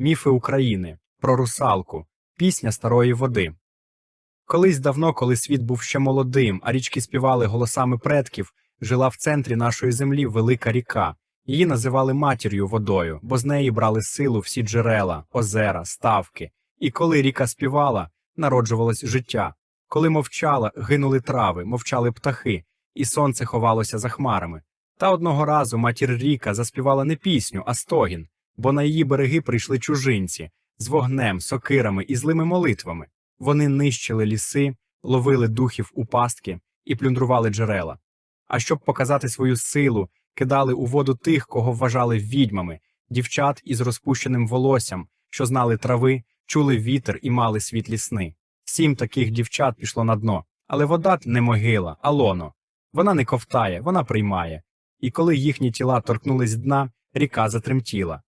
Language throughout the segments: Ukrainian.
Міфи України про русалку, пісня старої води. Колись давно, коли світ був ще молодим, а річки співали голосами предків, жила в центрі нашої землі велика ріка. Її називали матір'ю водою, бо з неї брали силу всі джерела, озера, ставки. І коли ріка співала, народжувалось життя. Коли мовчала, гинули трави, мовчали птахи, і сонце ховалося за хмарами. Та одного разу матір Ріка заспівала не пісню, а стогін, бо на її береги прийшли чужинці з вогнем, сокирами і злими молитвами. Вони нищили ліси, ловили духів у пастки і плюндрували джерела. А щоб показати свою силу, кидали у воду тих, кого вважали відьмами, дівчат із розпущеним волоссям, що знали трави, чули вітер і мали світлі сни. Сім таких дівчат пішло на дно, але вода не могила, а лоно. Вона не ковтає, вона приймає. І коли їхні тіла торкнулись дна, ріка затремтіла.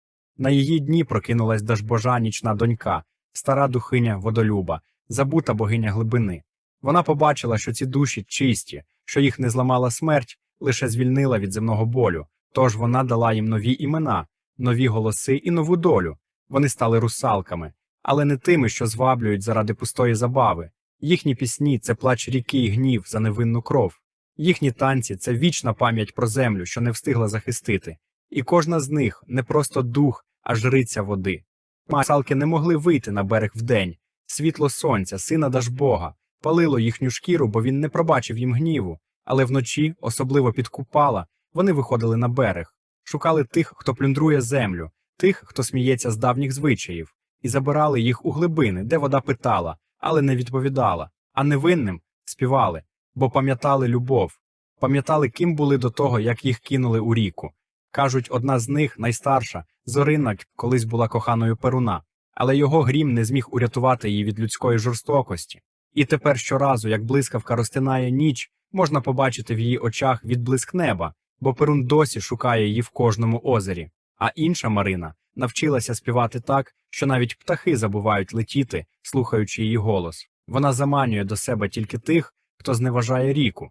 На її дні прокинулась дажбожа нічна донька, стара духиня водолюба, забута богиня глибини. Вона побачила, що ці душі чисті, що їх не зламала смерть, лише звільнила від земного болю. Тож вона дала їм нові імена, нові голоси і нову долю. Вони стали русалками, але не тими, що зваблюють заради пустої забави. Їхні пісні це плач ріки і гнів за невинну кров. Їхні танці це вічна пам'ять про землю, що не встигла захистити. І кожна з них не просто дух, а жриця води. Русалки не могли вийти на берег вдень. Світло сонця, сина Дажбога, палило їхню шкіру, бо він не пробачив їм гніву. Але вночі, особливо під купала, вони виходили на берег, шукали тих, хто плюндрує землю, тих, хто сміється з давніх звичаїв, і забирали їх у глибини, де вода питала, але не відповідала, а невинним співали, бо пам'ятали любов, пам'ятали, ким були до того, як їх кинули у ріку. Кажуть, одна з них, найстарша, Зорина, колись була коханою Перуна, але його грім не зміг урятувати її від людської жорстокості. І тепер щоразу, як блискавка розтинає ніч, можна побачити в її очах відблиск неба, бо Перун досі шукає її в кожному озері. А інша Марина навчилася співати так, що навіть птахи забувають летіти, слухаючи її голос. Вона заманює до себе тільки тих, хто зневажає ріку,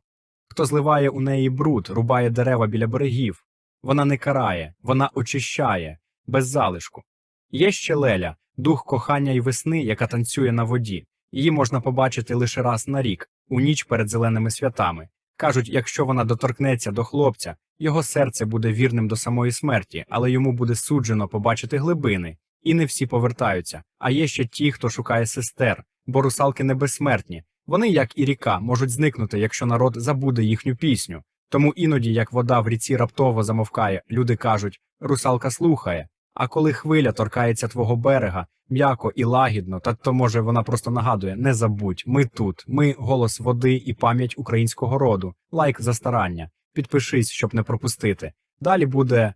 хто зливає у неї бруд, рубає дерева біля берегів. Вона не карає, вона очищає, без залишку. Є ще Леля, дух кохання й весни, яка танцює на воді. Її можна побачити лише раз на рік, у ніч перед зеленими святами. Кажуть, якщо вона доторкнеться до хлопця, його серце буде вірним до самої смерті, але йому буде суджено побачити глибини. І не всі повертаються. А є ще ті, хто шукає сестер, бо русалки не безсмертні. Вони, як і ріка, можуть зникнути, якщо народ забуде їхню пісню. Тому іноді, як вода в ріці раптово замовкає, люди кажуть русалка слухає. А коли хвиля торкається твого берега, м'яко і лагідно, та то може вона просто нагадує: не забудь, ми тут, ми голос води і пам'ять українського роду. Лайк за старання. Підпишись, щоб не пропустити. Далі буде